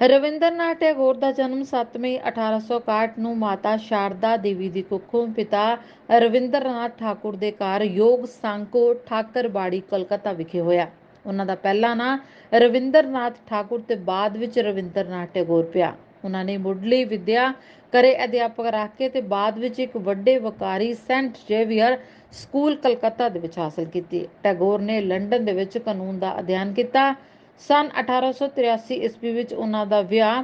ਰਵਿੰਦਰਨਾਥ ਟੈਗੋਰ ਦਾ ਜਨਮ 7 ਮਈ 1861 ਨੂੰ ਮਾਤਾ ਸ਼ਾਰਦਾ ਦੇਵੀ ਦੀ ਕੁੱਖੋਂ ਪਿਤਾ ਰਵਿੰਦਰਨਾਥ ਠਾਕੁਰ ਦੇ ਘਰ ਯੋਗ ਸਾਂਕੋ ਠਾਕਰਬਾੜੀ ਕਲਕੱਤਾ ਵਿਖੇ ਹੋਇਆ। ਉਹਨਾਂ ਦਾ ਪਹਿਲਾ ਨਾਂ ਰਵਿੰਦਰਨਾਥ ਠਾਕੁਰ ਤੇ ਬਾਅਦ ਵਿੱਚ ਰਵਿੰਦਰਨਾਥ ਟੈਗੋਰ ਪਿਆ। ਉਹਨਾਂ ਨੇ ਮੁੱਢਲੀ ਵਿੱਦਿਆ ਕਰੇ ਅਧਿਆਪਕ ਰੱਖ ਕੇ ਤੇ ਬਾਅਦ ਵਿੱਚ ਇੱਕ ਵੱਡੇ ਵਕਾਰੀ ਸੈਂਟ ਜ਼ੇਵੀਅਰ ਸਕੂਲ ਕਲਕੱਤਾ ਦੇ ਵਿੱਚ ਹਾਸਲ ਕੀਤੀ। ਟੈਗੋਰ ਨੇ ਲੰਡਨ ਦੇ ਵਿੱਚ ਕਾਨੂੰਨ ਦਾ ਅਧਿਐਨ ਕੀਤਾ ਸਨ 1883 ਈਸਵੀ ਵਿੱਚ ਉਹਨਾਂ ਦਾ ਵਿਆਹ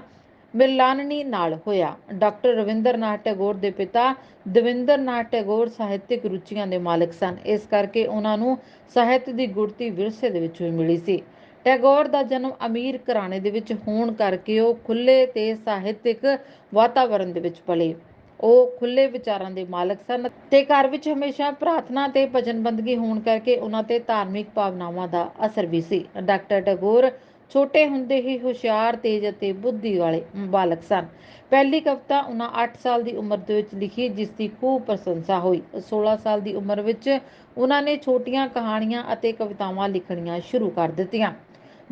ਮਿਰਲਾਨਨੀ ਨਾਲ ਹੋਇਆ। ਡਾਕਟਰ ਰਵਿੰਦਰਨਾਥ ਟੈਗੋਰ ਦੇ ਪਿਤਾ ਦਵਿੰਦਰਨਾਥ ਟੈਗੋਰ ਸਾਹਿਤਿਕ ਰੁਚੀਆਂ ਦੇ ਮਾਲਕ ਸਨ। ਇਸ ਕਰਕੇ ਉਹਨਾਂ ਨੂੰ ਸਾਹਿਤ ਦੀ ਗੁੜਤੀ ਵਿਰਸੇ ਦੇ ਵਿੱਚੋਂ ਹੀ ਮਿਲੀ ਸੀ। ਟੈਗੋਰ ਦਾ ਜਨਮ ਅਮੀਰ ਘਰਾਣੇ ਦੇ ਵਿੱਚ ਹੋਣ ਕਰਕੇ ਉਹ ਖੁੱਲੇ ਤੇ ਸਾਹਿਤਿਕ ਵਾਤਾਵਰਣ ਦੇ ਵਿੱਚ ਪਲੇ। ਉਹ ਖੁੱਲੇ ਵਿਚਾਰਾਂ ਦੇ ਮਾਲਕ ਸਨ ਤੇ ਘਰ ਵਿੱਚ ਹਮੇਸ਼ਾ ਪ੍ਰਾਰਥਨਾ ਤੇ ਭਜਨ ਬੰਦਗੀ ਹੋਣ ਕਰਕੇ ਉਹਨਾਂ ਤੇ ਧਾਰਮਿਕ ਭਾਵਨਾਵਾਂ ਦਾ ਅਸਰ ਵੀ ਸੀ। ਡਾਕਟਰ ਟਗੋਰ ਛੋਟੇ ਹੁੰਦੇ ਹੀ ਹੁਸ਼ਿਆਰ, ਤੇਜ ਅਤੇ ਬੁੱਧੀ ਵਾਲੇ ਬਾਲਕ ਸਨ। ਪਹਿਲੀ ਕਵਿਤਾ ਉਹਨਾਂ 8 ਸਾਲ ਦੀ ਉਮਰ ਦੇ ਵਿੱਚ ਲਿਖੀ, ਜਿਸ ਦੀ ਖੂਬ ਪ੍ਰਸ਼ੰਸਾ ਹੋਈ। 16 ਸਾਲ ਦੀ ਉਮਰ ਵਿੱਚ ਉਹਨਾਂ ਨੇ ਛੋਟੀਆਂ ਕਹਾਣੀਆਂ ਅਤੇ ਕਵਿਤਾਵਾਂ ਲਿਖਣੀਆਂ ਸ਼ੁਰੂ ਕਰ ਦਿੱਤੀਆਂ।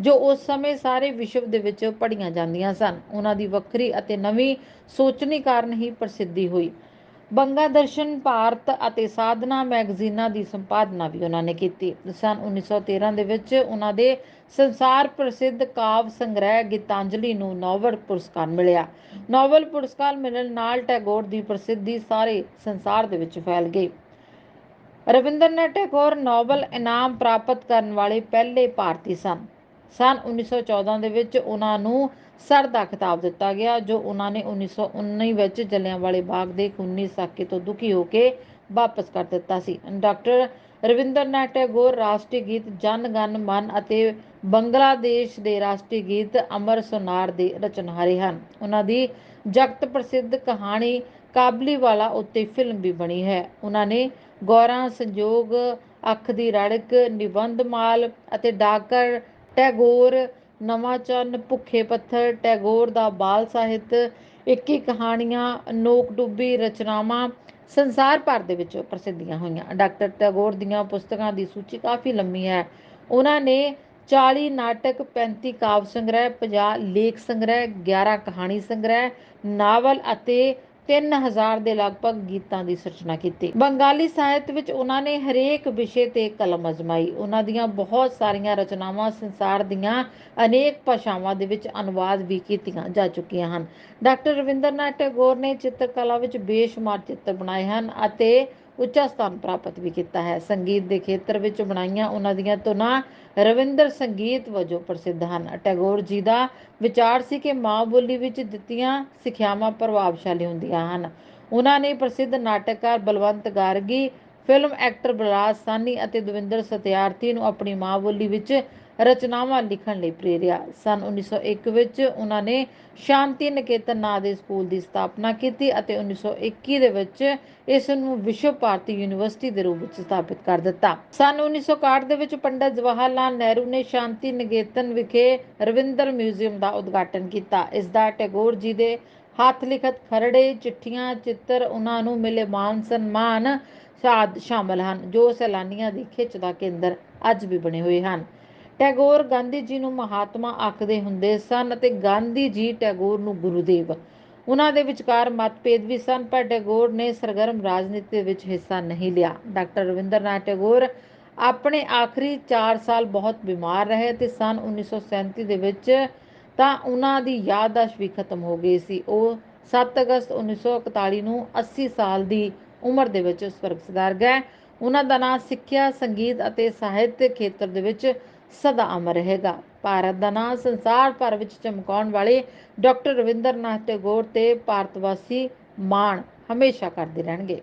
ਜੋ ਉਸ ਸਮੇਂ ਸਾਰੇ ਵਿਸ਼ਵ ਦੇ ਵਿੱਚ ਪੜ੍ਹੀਆਂ ਜਾਂਦੀਆਂ ਸਨ। ਉਹਨਾਂ ਦੀ ਵੱਖਰੀ ਅਤੇ ਨਵੀਂ ਸੋਚਣੀ ਕਾਰਨ ਹੀ ਪ੍ਰਸਿੱਧੀ ਹੋਈ। ਬੰਗਾ ਦਰਸ਼ਨ ਭਾਰਤ ਅਤੇ ਸਾਧਨਾ ਮੈਗਜ਼ੀਨਾਂ ਦੀ ਸੰਪਾਦਨਾ ਵੀ ਉਹਨਾਂ ਨੇ ਕੀਤੀ। ਸਨ 1913 ਦੇ ਵਿੱਚ ਉਹਨਾਂ ਦੇ ਸੰਸਾਰ ਪ੍ਰਸਿੱਧ ਕਾਵ ਸੰਗ੍ਰਹਿ ਗੀਤਾਂਜਲੀ ਨੂੰ ਨੋਬਲ ਪੁਰਸਕਾਰ ਮਿਲਿਆ। ਨੋਬਲ ਪੁਰਸਕਾਰ ਮਿਲਣ ਨਾਲ ਟੈਗੋਰ ਦੀ ਪ੍ਰਸਿੱਧੀ ਸਾਰੇ ਸੰਸਾਰ ਦੇ ਵਿੱਚ ਫੈਲ ਗਈ। ਰਵਿੰਦਰਨਾਥ ਟੈਗੋਰ ਨੋਬਲ ਇਨਾਮ ਪ੍ਰਾਪਤ ਕਰਨ ਵਾਲੇ ਪਹਿਲੇ ਭਾਰਤੀ ਸਨ। ਸਨ। 1914 ਦੇ ਵਿੱਚ ਉਹਨਾਂ ਨੂੰ ਸਰ ਦਾ ਖਿਤਾਬ ਦਿੱਤਾ ਗਿਆ, ਜੋ ਉਹਨਾਂ ਨੇ 1919 ਵਿੱਚ ਜਲਿਆਂਵਾਲੇ ਬਾਗ ਦੇ ਖੂਨੀ ਸਾਕੇ ਤੋਂ ਦੁਖੀ ਹੋ ਕੇ ਵਾਪਸ ਕਰ ਦਿੱਤਾ ਸੀ। ਡਾਕਟਰ ਰਵਿੰਦਰਨਾਥ ਟੈਗੋਰ, ਰਾਸ਼ਟਰੀ ਗੀਤ ਜਨ ਗਨ ਮਨ ਅਤੇ ਬੰਗਲਾਦੇਸ਼ ਦੇ ਰਾਸ਼ਟਰੀ ਗੀਤ ਅਮਰ ਸੁਨਾਰ ਦੇ ਰਚਨਹਾਰੇ ਹਨ। ਉਹਨਾਂ ਦੀ ਜਗਤ ਪ੍ਰਸਿੱਧ ਕਹਾਣੀ ਕਾਬਲੀਵਾਲਾ ਉੱਤੇ ਫਿਲਮ ਵੀ ਬਣੀ ਹੈ। ਉਹਨਾਂ ਨੇ ਗੌਰਾਂ, ਸੰਜੋਗ, ਅੱਖ ਦੀ ਰੜਕ, ਨਿਬੰਧ ਮਾਲ ਅਤੇ ਡਾਕਰ ਟੈਗੋਰ, ਨਵਾਂ ਚੰਨ, ਭੁੱਖੇ ਪੱਥਰ, ਟੈਗੋਰ ਦਾ ਬਾਲ ਸਾਹਿਤ, ਇੱਕੀ ਕਹਾਣੀਆਂ, ਨੋਕ ਡੁੱਬੀ ਰਚਨਾਵਾਂ, ਸੰਸਾਰ ਭਰ ਦੇ ਵਿੱਚ ਪ੍ਰਸਿੱਧੀਆਂ ਹੋਈਆਂ। ਡਾਕਟਰ ਟੈਗੋਰ ਦੀਆਂ ਪੁਸਤਕਾਂ ਦੀ ਸੂਚੀ ਕਾਫੀ ਲੰਮੀ ਹੈ। ਉਹਨਾਂ ਨੇ 40 ਨਾਟਕ 35 ਕਾਵਿ ਸੰਗ੍ਰਹਿ 50 ਲੇਖ ਸੰਗ੍ਰਹਿ 11 ਕਹਾਣੀ ਸੰਗ੍ਰਹਿ, ਨਾਵਲ ਅਤੇ 3000 ਦੇ ਲਗਭਗ ਗੀਤਾਂ ਦੀ ਸਿਰਜਣਾ ਕੀਤੀ। ਬੰਗਾਲੀ ਸਾਹਿਤ ਵਿੱਚ ਉਹਨਾਂ ਨੇ ਹਰੇਕ ਵਿਸ਼ੇ ਤੇ ਕਲਮ ਅਜਮਾਈ। ਉਹਨਾਂ ਦੀਆਂ ਬਹੁਤ ਸਾਰੀਆਂ ਰਚਨਾਵਾਂ ਸੰਸਾਰ ਦੀਆਂ ਅਨੇਕ ਭਾਸ਼ਾਵਾਂ ਦੇ ਵਿੱਚ ਅਨੁਵਾਦ ਵੀ ਕੀਤੀਆਂ ਜਾ ਚੁੱਕੀਆਂ ਹਨ। ਡਾਕਟਰ ਰਵਿੰਦਰਨਾਥ ਟੈਗੋਰ ਨੇ ਚਿੱਤਰਕਲਾ ਵਿੱਚ ਬੇਸ਼ੁਮਾਰ ਚਿੱਤਰ ਬਣਾਏ ਹਨ ਅਤੇ ਉੱਚਾ ਸਥਾਨ ਪ੍ਰਾਪਤ ਵੀ ਕੀਤਾ ਹੈ। ਸੰਗੀਤ ਦੇ ਖੇਤਰ ਵਿੱਚ ਬਣਾਈਆਂ ਉਹਨਾਂ ਦੀਆਂ ਧੁਨਾਂ ਰਵਿੰਦਰ ਸੰਗੀਤ ਵਜੋਂ ਪ੍ਰਸਿੱਧ ਹਨ। ਟੈਗੋਰ ਜੀ ਦਾ ਵਿਚਾਰ ਸੀ ਕਿ ਮਾਂ ਬੋਲੀ ਵਿੱਚ ਦਿੱਤੀਆਂ ਸਿੱਖਿਆਵਾਂ ਪ੍ਰਭਾਵਸ਼ਾਲੀ ਹੁੰਦੀਆਂ ਹਨ। ਉਹਨਾਂ ਨੇ ਪ੍ਰਸਿੱਧ ਨਾਟਕਕਾਰ ਬਲਵੰਤ ਗਾਰਗੀ, ਫਿਲਮ ਐਕਟਰ ਬਲਰਾਜ ਸਾਨੀ ਅਤੇ ਦਵਿੰਦਰ ਸਤਿਆਰਥੀ ਨੂੰ ਆਪਣੀ ਮਾਂ ਬੋਲੀ ਵਿੱਚ ਰਚਨਾਵਾਂ ਲਿਖਣ ਲਈ ਪ੍ਰੇਰਿਆ। ਸਨ 1901 ਵਿੱਚ ਉਹਨਾਂ ਨੇ ਸ਼ਾਂਤੀ ਨਿਕੇਤਨ ਨਾਂ ਦੇ ਸਕੂਲ ਦੀ ਸਥਾਪਨਾ ਕੀਤੀ ਅਤੇ 1921 ਦੇ ਵਿੱਚ ਇਸ ਨੂੰ ਵਿਸ਼ਵ ਭਾਰਤੀ ਯੂਨੀਵਰਸਿਟੀ ਦੇ ਰੂਪ ਵਿੱਚ ਸਥਾਪਿਤ ਕਰ ਦਿੱਤਾ। ਸਨ 1961 ਦੇ ਵਿੱਚ ਪੰਡਤ ਜਵਾਹਰ ਲਾਲ ਨਹਿਰੂ ਨੇ ਸ਼ਾਂਤੀ ਨਿਕੇਤਨ ਵਿਖੇ ਰਵਿੰਦਰ ਮਿਊਜ਼ੀਅਮ ਦਾ ਉਦਘਾਟਨ ਕੀਤਾ। ਇਸ ਦਾ ਟੈਗੋਰ ਜੀ ਦੇ ਹੱਥ ਲਿਖਤ ਖਰੜੇ, ਚਿੱਠੀਆਂ, ਚਿੱਤਰ, ਉਹਨਾਂ ਨੂੰ ਮਿਲੇ ਮਾਨ ਸਨਮਾਨ ਸਾਦ ਸ਼ਾਮਲ ਹਨ, ਜੋ ਸੈਲਾਨੀਆਂ ਦੀ ਖਿੱਚ ਦਾ ਕੇਂਦਰ ਅੱਜ ਵੀ ਬਣੇ ਹੋਏ ਹਨ। ਟੈਗੋਰ ਗਾਂਧੀ ਜੀ ਨੂੰ ਮਹਾਤਮਾ ਆਖਦੇ ਹੁੰਦੇ ਸਨ ਅਤੇ ਗਾਂਧੀ ਜੀ ਟੈਗੋਰ ਨੂੰ ਗੁਰੂਦੇਵ। ਉਹਨਾਂ ਦੇ ਵਿਚਕਾਰ ਮਤਭੇਦ ਵੀ ਸਨ, ਪਰ ਟੈਗੋਰ ਨੇ ਸਰਗਰਮ ਰਾਜਨੀਤੀ ਵਿੱਚ ਹਿੱਸਾ ਨਹੀਂ ਲਿਆ। ਡਾਕਟਰ ਰਵਿੰਦਰਨਾਥ ਟੈਗੋਰ ਆਪਣੇ ਆਖਰੀ 4 ਸਾਲ ਬਹੁਤ ਬਿਮਾਰ ਰਹੇ ਤੇ ਸਨ 1937 ਦੇ ਵਿੱਚ ਤਾਂ ਉਹਨਾਂ ਦੀ ਯਾਦਦਾਸ਼ਤ ਵੀ ਖਤਮ ਹੋ ਗਈ ਸੀ। ਉਹ 7 ਅਗਸਤ 1941 ਨੂੰ 80 ਸਾਲ ਦੀ ਉਮਰ ਦੇ ਵਿੱਚ ਸਵਰਗ ਸਿਧਾਰ ਗਏ। ਉਹਨਾਂ ਦਾ ਨਾਮ ਸਿੱਖਿਆ, ਸੰਗੀਤ ਅਤੇ ਸਾਹਿਤ ਖੇਤਰ ਦੇ ਵਿੱਚ ਸਦਾ ਅਮਰ ਰਹੇਗਾ। ਭਾਰਤ ਦਾ ਨਾਂ ਸੰਸਾਰ ਭਰ ਵਿੱਚ ਚਮਕਾਉਣ ਵਾਲੇ ਡਾਕਟਰ ਰਵਿੰਦਰਨਾਥ ਟੈਗੋਰ ਤੇ ਭਾਰਤ ਵਾਸੀ ਮਾਣ ਹਮੇਸ਼ਾ ਕਰਦੇ ਰਹਿਣਗੇ।